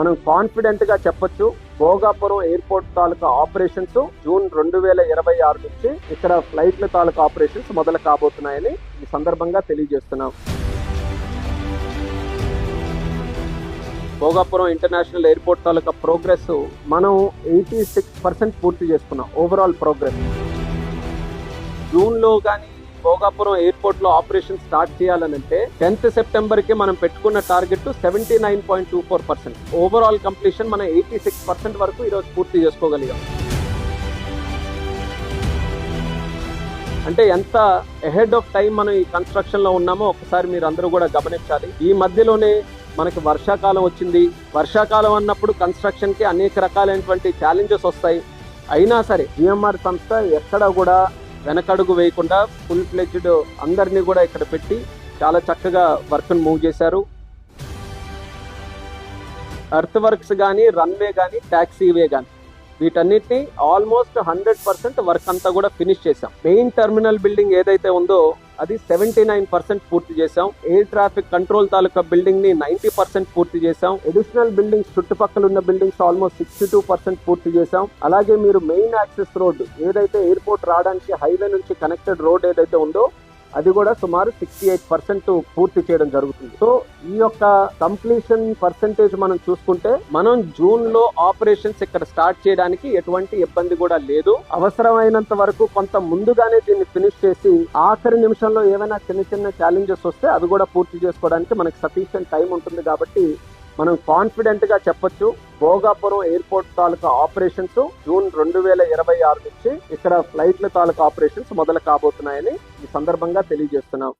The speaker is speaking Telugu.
మనం కాన్ఫిడెంట్గా చెప్పొచ్చు. భోగాపురం ఎయిర్పోర్ట్ తాలూకా ఆపరేషన్స్ జూన్ రెండు వేల ఇరవై ఆరు నుంచి ఇక్కడ ఫ్లైట్ల తాలూకా ఆపరేషన్స్ మొదలు కాబోతున్నాయని ఈ సందర్భంగా తెలియజేస్తున్నాం. భోగాపురం ఇంటర్నేషనల్ ఎయిర్పోర్ట్ తాలూకా ప్రోగ్రెస్ మనం ఎయిటీ సిక్స్ పర్సెంట్ పూర్తి చేసుకున్నాం. ఓవరాల్ ప్రోగ్రెస్ జూన్లో కానీ భోగాపురం ఎయిర్పోర్ట్లో ఆపరేషన్ స్టార్ట్ చేయాలనంటే టెన్త్ సెప్టెంబర్కి మనం పెట్టుకున్న target seventy nine point two four percent. Overall completion మనం ఎయిటీ సిక్స్ పర్సెంట్ వరకు ఈరోజు పూర్తి చేసుకోగలిగాం. అంటే ఎంత ఎహెడ్ ఆఫ్ టైం మనం ఈ కన్స్ట్రక్షన్లో ఉన్నామో ఒకసారి మీరు అందరూ కూడా గమనించాలి. ఈ మధ్యలోనే మనకి వర్షాకాలం వచ్చింది. వర్షాకాలం అన్నప్పుడు కన్స్ట్రక్షన్కి అనేక రకాలైనటువంటి ఛాలెంజెస్ వస్తాయి. అయినా సరే జిఎంఆర్ సంస్థ ఎక్కడ కూడా వెనకడుగు వేయకుండా ఫుల్ ఫ్లెడ్జ్డ్ అందరినీ కూడా ఇక్కడ పెట్టి చాలా చక్కగా వర్క్ను మూవ్ చేశారు. ఎర్త్ వర్క్స్ కానీ రన్వే కానీ ట్యాక్సీవే కానీ వీటన్నిటిని ఆల్మోస్ట్ హండ్రెడ్ పర్సెంట్ వర్క్ అంతా కూడా ఫినిష్ చేశాం. మెయిన్ టెర్మినల్ బిల్డింగ్ ఏదైతే ఉందో అది సెవెంటీ నైన్ పర్సెంట్ పూర్తి చేసాం ఎయిర్ ట్రాఫిక్ కంట్రోల్ తాలూకా బిల్డింగ్ని నైన్టీ పర్సెంట్ పూర్తి చేసాం అడిషనల్ బిల్డింగ్స్ చుట్టుపక్కల ఉన్న buildings almost sixty two percent పూర్తి చేసాం అలాగే మీరు మెయిన్ యాక్సెస్ రోడ్ ఏదైతే ఎయిర్పోర్ట్ రావడానికి హైవే నుంచి కనెక్టెడ్ రోడ్ ఏదైతే ఉందో అది కూడా సుమారు సిక్స్టీ ఎయిట్ పర్సెంట్ పూర్తి చేయడం జరుగుతుంది. సో ఈ యొక్క కంప్లీషన్ పర్సెంటేజ్ మనం చూసుకుంటే మనం జూన్లో ఆపరేషన్స్ ఇక్కడ స్టార్ట్ చేయడానికి ఎటువంటి ఇబ్బంది కూడా లేదు. అవసరమైనంత వరకు కొంత ముందుగానే దీన్ని ఫినిష్ చేసి ఆఖరి నిమిషంలో ఏమైనా చిన్న చిన్న ఛాలెంజెస్ వస్తే అది కూడా పూర్తి చేసుకోవడానికి మనకి సఫిషియంట్ టైం ఉంటుంది కాబట్టి మనం కాన్ఫిడెంట్గా చెప్పొచ్చు. భోగాపురం ఎయిర్పోర్ట్ తాలూకా ఆపరేషన్స్ జూన్ రెండు వేల ఇరవై ఆరు నుంచి ఇక్కడ ఫ్లైట్ల తాలూకా ఆపరేషన్స్ మొదలు కాబోతున్నాయని ఈ సందర్భంగా తెలియజేస్తున్నాం.